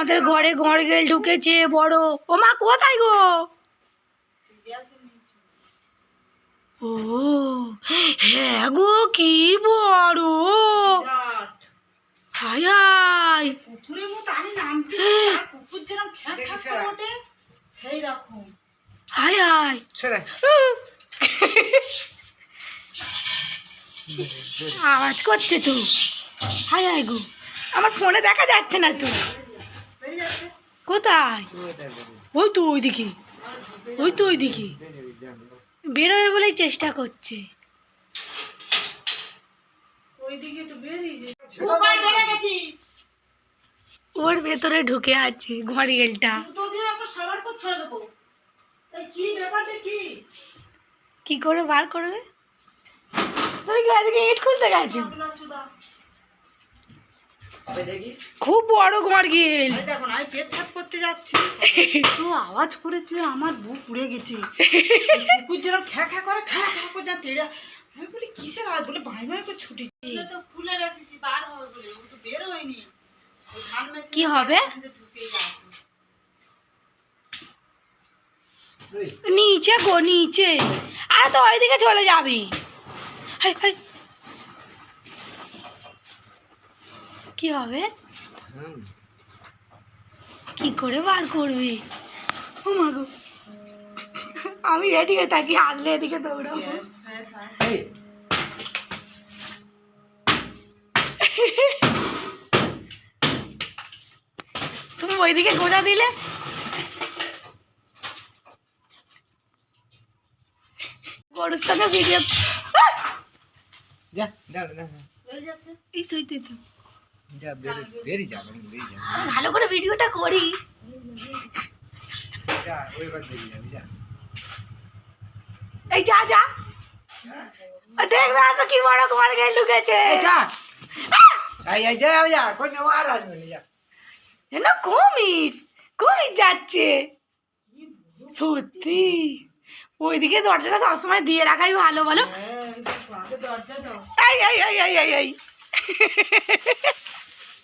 আমাদের ঘরে গড়গেল ঢুকেছে বড়। ও মা কোথায় গো? ও হ্যাঁ গো কি বড়। হাই হাই পুকুরের মতো আমি নামতে আর যেরকম খ্যাঁক খ্যাঁক করে ওঠে সেই রকম হাই হাই ছেড়ে আওয়াজ করছে তো। হাই হাই গো। আমার ফোনে দেখা যাচ্ছে না তো। কোথায়? ওই তো ওইদিকে। ওই তো ওইদিকে। বেরোবে বলেই চেষ্টা করছে। ওর ভেতরে ঢুকে আছে ঘড়িয়েলটা। দেবো। এই কি করে বার করবে? তুমি কি ইট খুলতে গেছো? খুব বড় এই দেখুন আমি পেচ্ছাপ করতে যাচ্ছি। তো আওয়াজ করেছে আমার বুক উড়ে গেছে। কুকুর যেরকম খ্যা খ্যা করে খ্যা খ্যা করে আমি বলি কিসের আওয়াজ? বলে ভাই ভাই করে ছুটি তো খুলে রেখেছি বার হবে বলে। ও তো বের হয়নি। ওই ধান মেশিনে কি হবে? নিচে গো নিচে। আরে তো ওইদিকে চলে যাবি। Hi, hi. কি হবে? কি করে বার করবি? ও আমি রেডি হয়ে থাকি হাতলে এদিকে দৌড়াবো। আছে তুমি ওইদিকে গোজা দিলে? গরুর সঙ্গে ভিডিও যা যা যা বেরিয়ে যাচ্ছে। এই তুই তুই তুই যা বেরি বেরি যা বেরি যা। ভালো করে ভিডিওটা করি। যা ওইবার বেরি যাবি যা। এই যা যা। দেখবে কি বড় গায়ে ঢুকেছে যা। এই এই যা যা কোন বলে যা। না কুমির কুমির যাচ্ছে। সত্যি। ওইদিকে দরজাটা সবসময় দিয়ে রাখাই ভালো বলো। হ্যাঁ এই দরজা দাও। এই এই এই এই এই।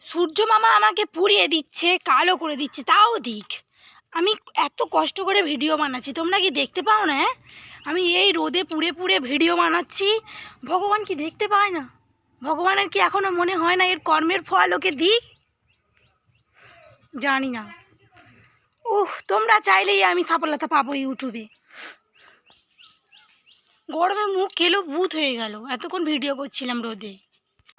সূর্য মামা আমাকে পুড়িয়ে দিচ্ছে, কালো করে দিচ্ছে, তাও দিক। আমি এত কষ্ট করে ভিডিও বানাচ্ছি, তোমরা কি দেখতে পাও না হ্যাঁ? আমি এই রোদে পুড়ে পুড়ে ভিডিও বানাচ্ছি। ভগবান কি দেখতে পায় না? ভগবানের কি এখনও মনে হয় না এর কর্মের ফল ওকে দিক? জানি না। উহ তোমরা চাইলেই আমি সফলতা পাবো ইউটিউবে। গরমে মুখ খেলো বুথ হয়ে গেল। এতক্ষণ ভিডিও করছিলাম রোদে।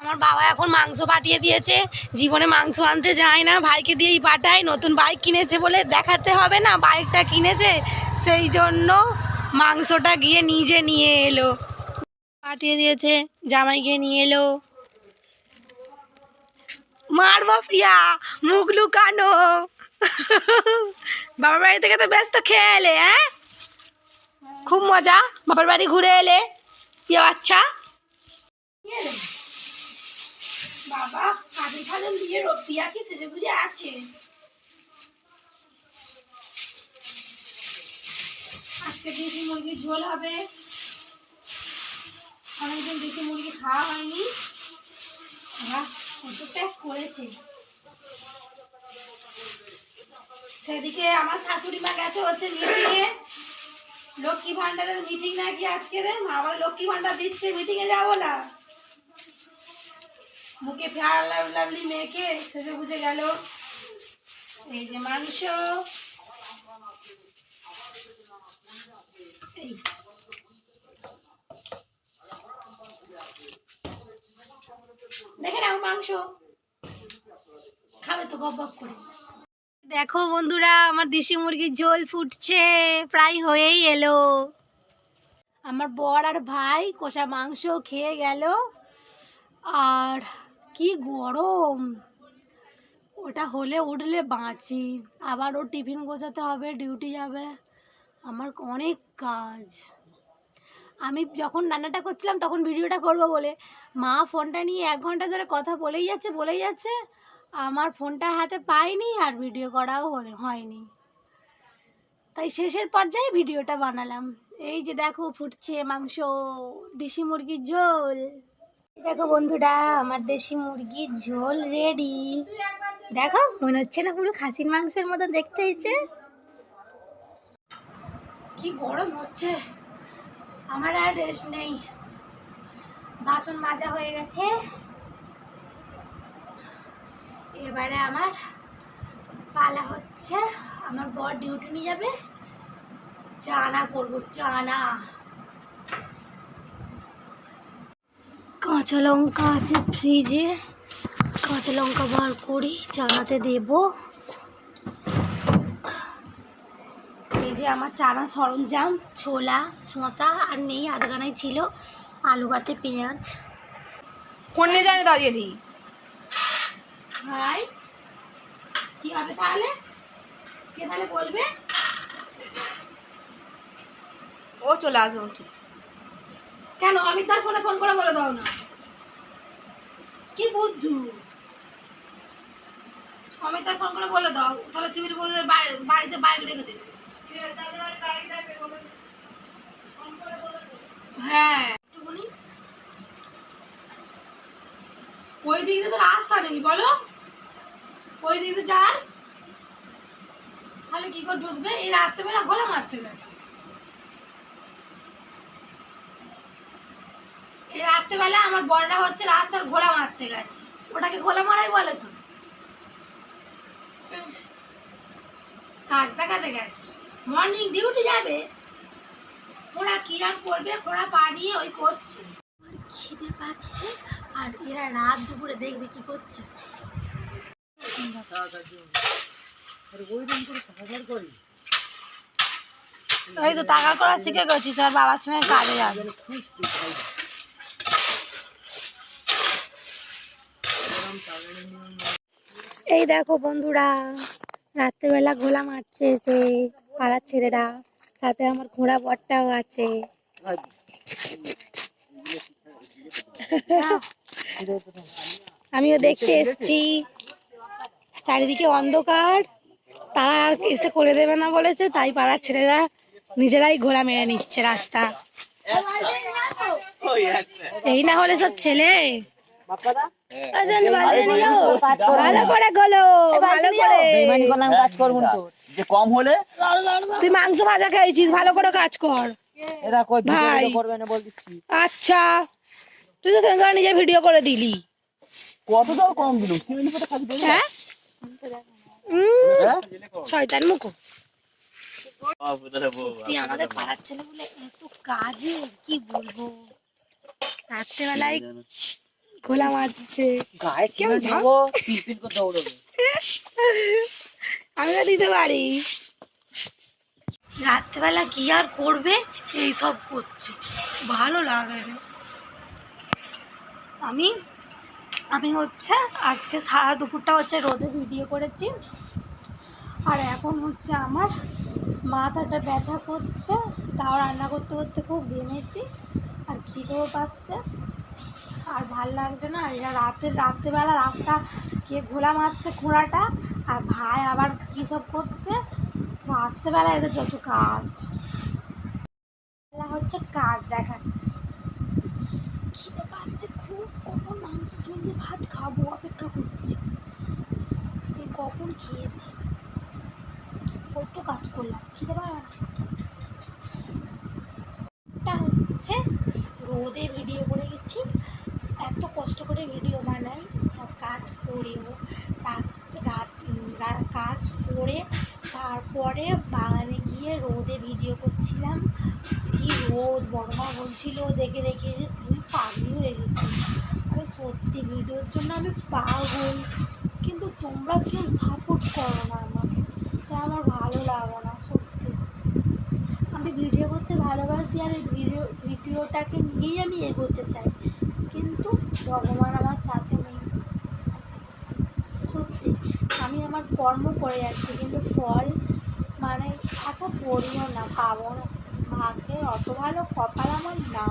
আমার বাবা এখন মাংস পাঠিয়ে দিয়েছে। জীবনে মাংস আনতে যায় না, ভাইকে দিয়েই পাঠায়। নতুন বাইক কিনেছে বলে দেখাতে হবে না বাইকটা কিনেছে। সেই জন্য মাংসটা গিয়ে নিজে নিয়ে এলো। পাঠিয়ে দিয়েছে জামাই গিয়ে নিয়ে এলো। মারবো প্রিয়া, মুখ লুকানো। বাবার বাড়ি থেকে তো ব্যস্ত খেয়ে এলে হ্যাঁ? খুব মজা, বাবার বাড়ি ঘুরে এলে। ইয়ে আচ্ছা বাবা কাজল ফাজল দিয়ে রবিয়া কি আছে। আজকে দেশি মুরগির ঝোল হবে। অনেকদিন দেশি মুরগি খাওয়া হয়নি। বাহ, কত করেছে। সেদিকে আমার শাশুড়ি মা গেছে হচ্ছে মিটিংয়ে লক্ষ্মী ভান্ডারের মিটিং নাকি আজকে রে? আবার লক্ষ্মী ভান্ডার দিচ্ছে মিটিংয়ে যাব না। মুখে ফেয়ার লাভলি মেখে সেজে গুজে গেল। এই যে মাংস। দেখো বন্ধুরা, আমার দেশি মুরগির ঝোল ফুটছে, প্রায় হয়েই এলো। আমার বর আর ভাই কষা মাংস খেয়ে গেল। আর কি গরম। ওটা হলে উঠলে বাঁচি। আবার ও টিফিন গোছাতে হবে, ডিউটি যাবে। আমার অনেক কাজ। আমি যখন রান্নাটা করছিলাম তখন ভিডিওটা করব বলে। মা ফোনটা নিয়ে এক ঘণ্টা ধরে কথা বলেই যাচ্ছে বলেই যাচ্ছে। আমার ফোনটা হাতে পাইনি আর ভিডিও করাও হয়নি। তাই শেষের পর্যায়ে ভিডিওটা বানালাম। এই যে দেখো ফুটছে মাংস, দেশি মুরগির ঝোল। দেখো বন্ধুরা, আমার দেশি মুরগির ঝোল রেডি দেখো, মনে হচ্ছে না পুরো খাসির মাংসের মতো দেখতে হয়েছে। কি গরম হচ্ছে। আমার আর রেস্ট নেই। বাসন মাজা হয়ে গেছে। এবারে আমার পালা হচ্ছে। আমার বর ডিউটি নিয়ে যাবে। চানা করব, চানা। কাঁচা লঙ্কা আছে ফ্রিজে। কাঁচা লঙ্কা বার করি চানাতে দেব। এই যে আমার চানা সরঞ্জাম ছোলা শসা আর নেই আধখানায় ছিল আলু ভাতে পেঁয়াজ। ফোন নিয়ে জানি দাঁড়িয়ে দিই ভাই কি হবে তাহলে? কে তাহলে বলবে? ও চলে আসবে ঠিক। কেন? আমি তার ফোনে ফোন করে বলে দাও না। কি বুদ্ধু? ফোন করে বলে দাও, তাহলে শিবির বাড়িতে বাইক রেখে দেবে। হ্যাঁ। ওই তো রাস্তা নেই, বলো। ওই দিক যার। তাহলে কি করে ঢুকবে? এই রাত্রেবেলা গোলা মারতে গেছে। রাত্রেবেলা আমার বড়রা হচ্ছে রাস্তার ঘোড়া মারতে গেছে। ওটাকে ঘোলা মারাই বলে তো? কাজ দেখাতে গেছে। মর্নিং ডিউটি যাবে। ওরা কি আর করবে? ওরা পাড়িয়ে ওই করছে। খিদে পাচ্ছে আর এরা রাত দুপুরে দেখবে কি করছে। এই তো টাকা করা শিখে গেছি স্যার বাবার সঙ্গে কাজে যাবে। এই দেখো বন্ধুরা রাত্রেবেলা ঘোলা মারছে এসে পাড়ার ছেলেরা সাথে আমার ঘোড়া বরটাও আছে। আমিও দেখতে এসছি। চারিদিকে অন্ধকার তারা আর এসে করে দেবে না বলেছে তাই পাড়ার ছেলেরা নিজেরাই ঘোড়া মেরে নিচ্ছে রাস্তা। এই না হলে সব ছেলে? নিও। ভালো করে গলো ভালো করে। কাজ করব তো যে। কম হলে? তুই মাংস ভাজা খেয়েছিস ভালো করে কাজ কর। এরা কই ভাই। করবে না বল দিচ্ছি। আচ্ছা। তুই তো তেঙ্গা নিজে ভিডিও করে দিলি। কত দাও কম দিল? সিমেন্ট পথে খালি দেবে হ্যাঁ? হ্যাঁ? শয়তান মুখো। তুই আমাদের পাড়ার ছেলে বলে এত কাজে কি বলব? রাত্রেবেলায় খোলা মারছে। গায়ে পিলপিল করে দৌড়বে। দিতে পারি। রাত্রেবেলা কি আর করবে? এই সব করছে। ভালো লাগে আমি আমি হচ্ছে আজকে সারা দুপুরটা হচ্ছে রোদে ভিডিও করেছি। আর এখন হচ্ছে আমার মাথাটা ব্যথা করছে। তাও রান্না করতে করতে খুব ঘেমেছি। আর খিদেও পাচ্ছে। আর ভালো লাগছে না এরা রাতের রাত্রেবেলা রাস্তা কে ঘোলা মারছে ঘোড়াটা আর ভাই আবার কী সব করছে? রাত্রেবেলা এদের যত কাজ। হচ্ছে কাজ দেখাচ্ছে। খিদে পাচ্ছে খুব, কখন ঝোল দিয়ে ভাত খাব, অপেক্ষা করছি। সে কখন খেয়েছি? কত কাজ করলাম, খিদে পায় না। হচ্ছে রোদে ভিডিও করে গেছি। কষ্ট করে ভিডিও বানাই, সব কাজ করেও রাত কাজ করে তারপরে বাগানে গিয়ে রোদে ভিডিও করছিলাম। কি রোদ, বড় মা বলছিল দেখে দেখে যে তুই পাগলি হয়ে গেছিস। আরে সত্যি ভিডিওর জন্য আমি পাগল। কিন্তু তোমরা কেউ সাপোর্ট করো না আমাকে। তাই আমার ভালো লাগে না, সত্যি। আমি ভিডিও করতে ভালোবাসি আর ভিডিও ভিডিওটাকে নিয়েই আমি এগোতে চাই। ভগবান আমার সাথে নেই। সত্যি, আমি আমার কর্ম করে যাচ্ছি, কিন্তু ফল মানে আশা করিও না পাবো না। ভাগ্যের অত ভালো কপাল আমার না।